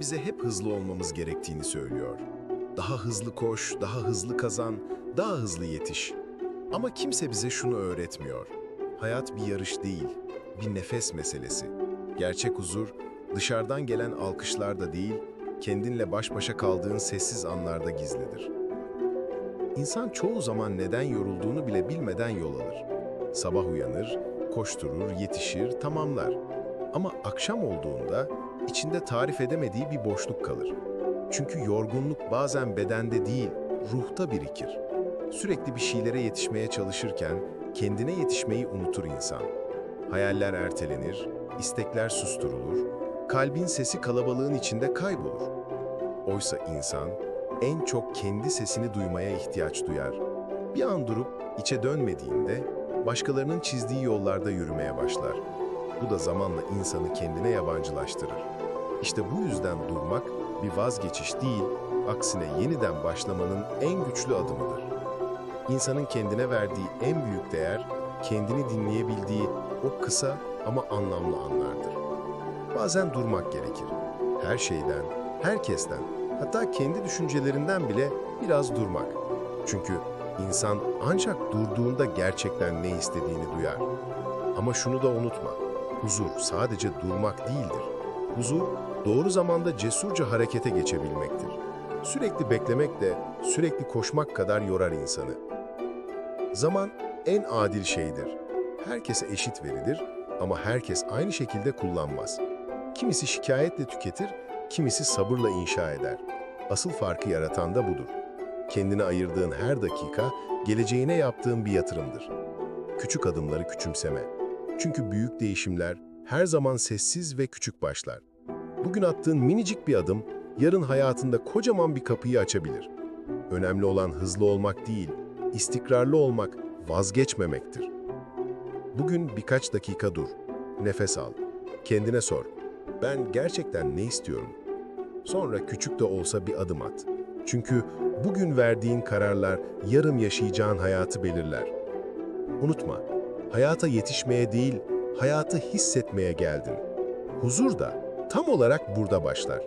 bize hep hızlı olmamız gerektiğini söylüyor. Daha hızlı koş, daha hızlı kazan, daha hızlı yetiş. Ama kimse bize şunu öğretmiyor. Hayat bir yarış değil, bir nefes meselesi. Gerçek huzur, dışarıdan gelen alkışlarda değil, kendinle baş başa kaldığın sessiz anlarda gizlidir. İnsan çoğu zaman neden yorulduğunu bile bilmeden yol alır. Sabah uyanır, koşturur, yetişir, tamamlar. Ama akşam olduğunda içinde tarif edemediği bir boşluk kalır. Çünkü yorgunluk bazen bedende değil, ruhta birikir. Sürekli bir şeylere yetişmeye çalışırken kendine yetişmeyi unutur insan. Hayaller ertelenir, istekler susturulur, kalbin sesi kalabalığın içinde kaybolur. Oysa insan en çok kendi sesini duymaya ihtiyaç duyar. Bir an durup içe dönmediğinde başkalarının çizdiği yollarda yürümeye başlar. Bu da zamanla insanı kendine yabancılaştırır. İşte bu yüzden durmak bir vazgeçiş değil, aksine yeniden başlamanın en güçlü adımıdır. İnsanın kendine verdiği en büyük değer, kendini dinleyebildiği o kısa ama anlamlı anlardır. Bazen durmak gerekir. Her şeyden, herkesten, hatta kendi düşüncelerinden bile biraz durmak. Çünkü insan ancak durduğunda gerçekten ne istediğini duyar. Ama şunu da unutma, huzur sadece durmak değildir. Huzur, doğru zamanda cesurca harekete geçebilmektir. Sürekli beklemek de sürekli koşmak kadar yorar insanı. Zaman en adil şeydir. Herkese eşit verilir ama herkes aynı şekilde kullanmaz. Kimisi şikayetle tüketir, kimisi sabırla inşa eder. Asıl farkı yaratan da budur. Kendine ayırdığın her dakika, geleceğine yaptığın bir yatırımdır. Küçük adımları küçümseme. Çünkü büyük değişimler her zaman sessiz ve küçük başlar. Bugün attığın minicik bir adım, yarın hayatında kocaman bir kapıyı açabilir. Önemli olan hızlı olmak değil, istikrarlı olmak, vazgeçmemektir. Bugün birkaç dakika dur, nefes al, kendine sor. Ben gerçekten ne istiyorum? Sonra küçük de olsa bir adım at. Çünkü bugün verdiğin kararlar yarın yaşayacağın hayatı belirler. Unutma, hayata yetişmeye değil, hayatı hissetmeye geldin. Huzur da tam olarak burada başlar.